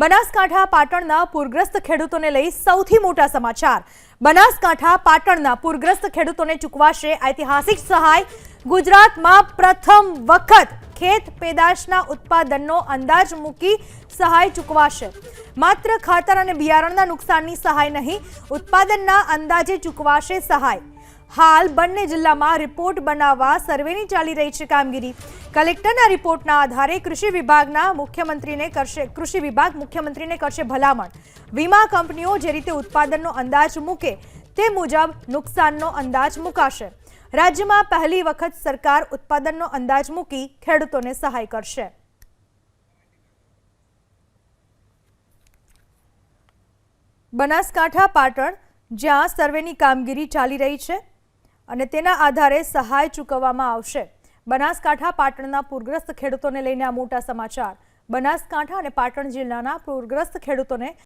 બનાસકાંઠા પાટણના પૂરગ્રસ્ત ખેડૂતોને લઈ સૌથી મોટા સમાચાર. બનાસકાંઠા પાટણના પૂરગ્રસ્ત ખેડૂતોને ચૂકવાશે ઐતિહાસિક સહાય. ગુજરાતમાં પ્રથમ વખત ખેત પેદાશના ઉત્પાદનનો અંદાજ મૂકી સહાય ચૂકવાશે. માત્ર ખાતર અને બિયારણના નુકસાનની સહાય નહીં, ઉત્પાદનના અંદાજે ચૂકવાશે સહાય. હાલ બંને જિલ્લામાં રિપોર્ટ બનાવવા સર્વેની ચાલી રહી છે કામગીરી. કલેક્ટરના રિપોર્ટના આધારે કૃષિ વિભાગના મુખ્યમંત્રીને કરશે કૃષિ વિભાગ મુખ્યમંત્રીને કરશે ભલામણ. વીમા કંપનીઓ જે રીતે ઉત્પાદનનો અંદાજ મૂકે તે મુજબ નુકસાનનો અંદાજ મુકાશે. રાજ્યમાં પહેલી વખત સરકાર ઉત્પાદનનો અંદાજ મૂકી ખેડૂતોને સહાય કરશે. બનાસકાંઠા પાટણ, જ્યાં સર્વેની કામગીરી ચાલી રહી છે. અને તેના આધારે સહાય ચૂકવવામાં આવશે. બનાસકાંઠા પાટણના પૂરગ્રસ્ત ખેડૂતોને લઈને આ મોટા સમાચાર. બનાસકાંઠા અને પાટણ જિલ્લાના પૂરગ્રસ્ત ખેડૂતોને